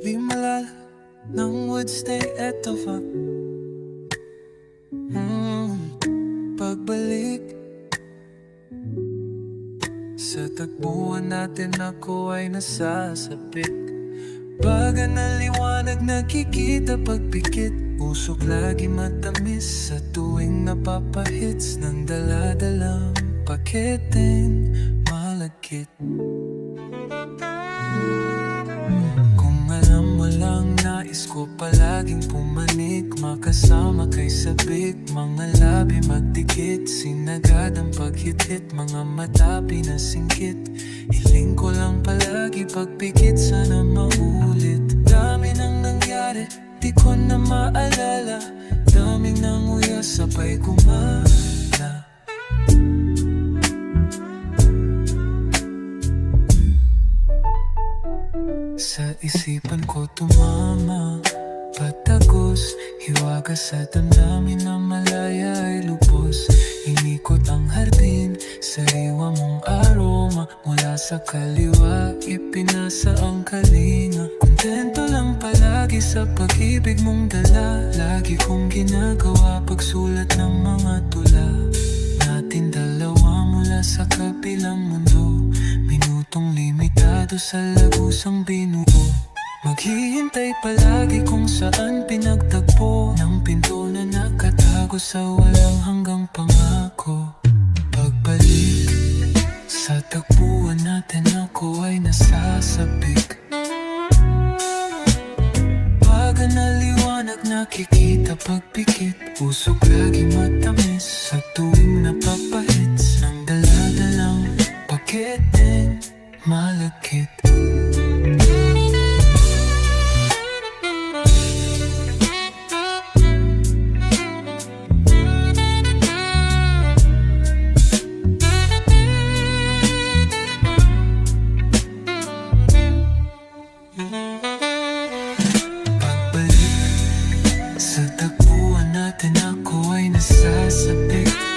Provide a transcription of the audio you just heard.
Di malala ng would stay eto fa hmm, Pagbalik. Sa tagpuan natin ako ay nasasabik Baga na liwanag nakikita pagpikit. Usok lagi matamis sa tuwing napapahits Ng daladalang paketin malagkit ko palaging pumanik Makasama kay sabik. Mga labi magdikit Sinagad ang paghit-hit. Mga mata pinasingkit Hiling ko lang palagi pagpikit Sana maulit Dami nang nangyari Di ko na maalala. Daming nanguya sabay kumala. Sa isipan ko tumama Patagos, hiwaga sa damdamin na malaya ay lubos. Inikot ang hardin, sariwa mong aroma. Mula sa kaliwa, ipinasa ang kalinga Kontento lang palagi sa pag-ibig mong dala. Lagi kong ginagawa pagsulat ng mga tula. Natin dalawa mula sa kabilang mundo. Minutong limitado sa lagusang binuo Maghihintay palagi kung saan pinagtagpo Ng pinto na nakatago sa walang hanggang pangako. Pagbalik sa tagpuan natin ako ay nasasabik. Baga na liwanag nakikita pagpikit. Usok lagi matamis sa tuwing napapahits Ng daladalang paketin malakit. Pagbalik classic.